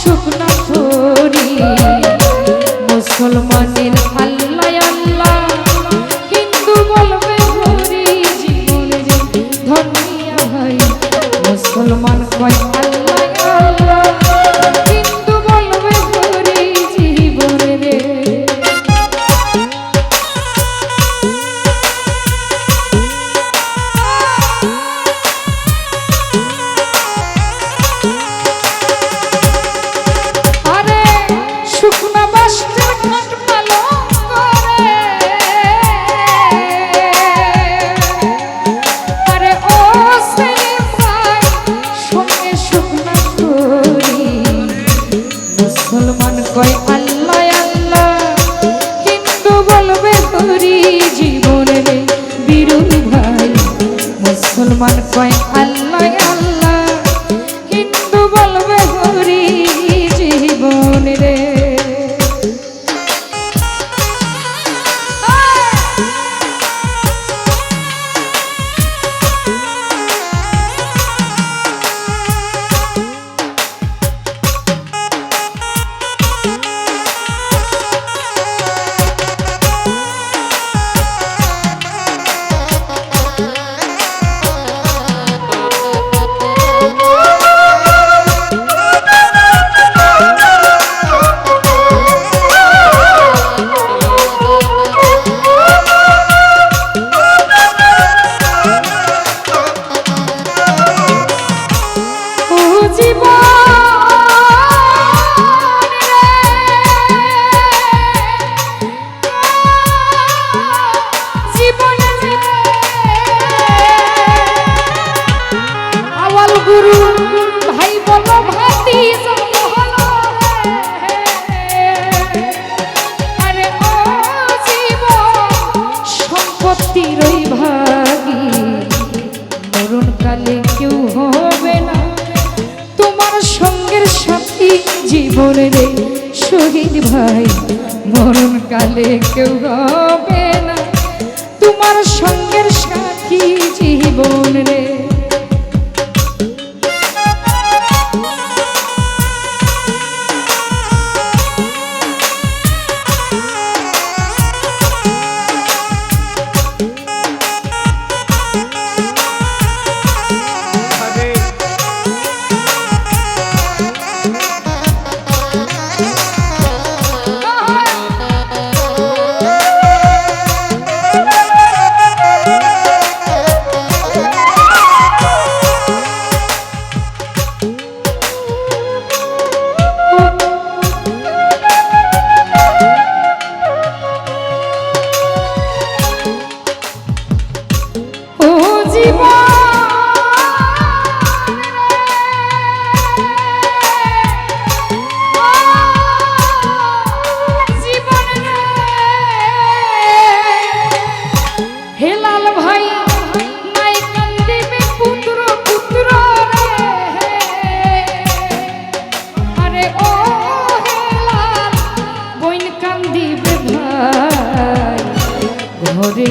şükür saber que eu gosto.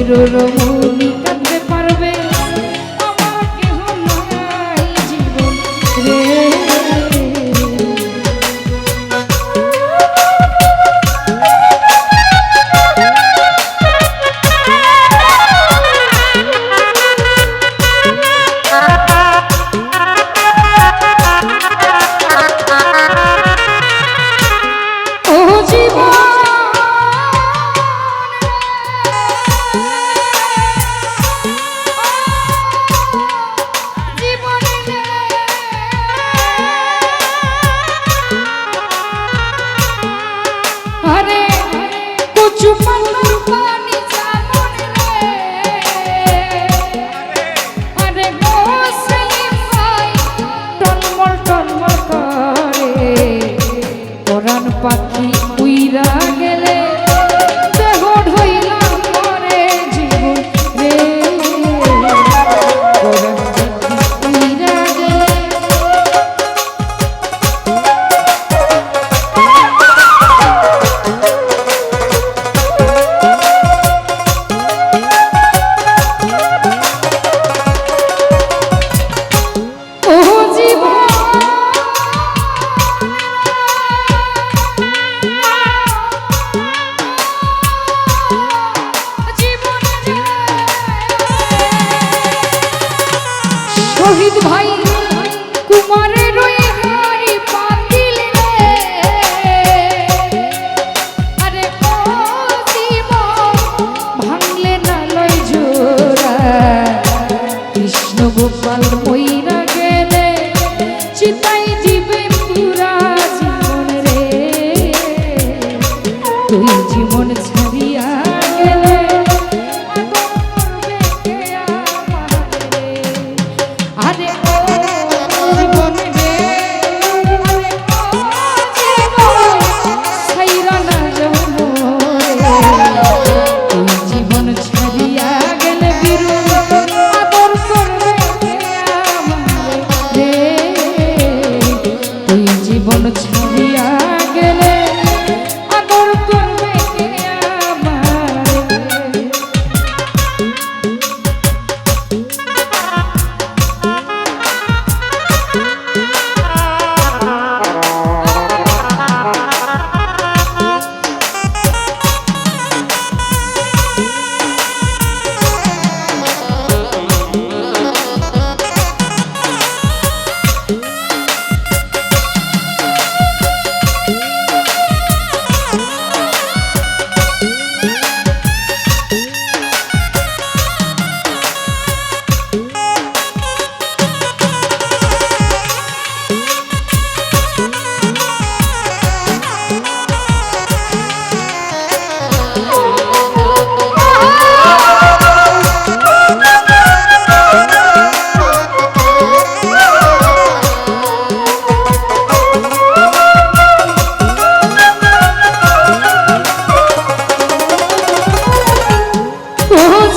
ময়ূর মৌলি কাঁদতে পারবে? আমার কেহ নাই জীবন রে। জীবন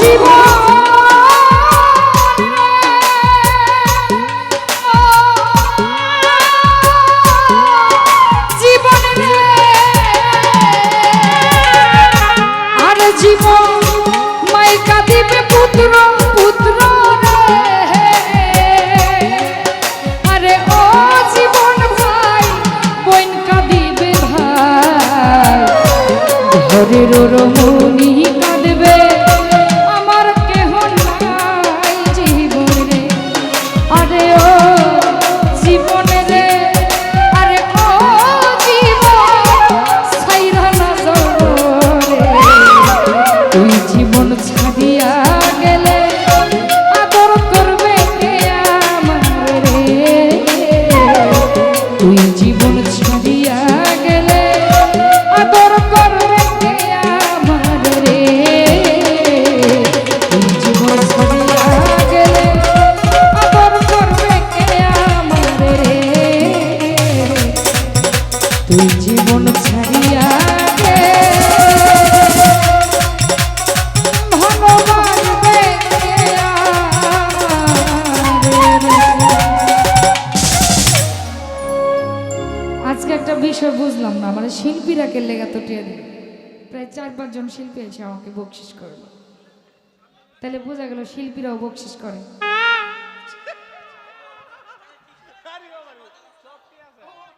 Keep on. বিষয় বুঝলাম না মানে শিল্পীরা কেলে গা টিয়া দিল? প্রায় চার পাঁচজন শিল্পী এসে আমাকে বকশিস করল। তাহলে বোঝা গেল শিল্পীরাও বকশিস করে।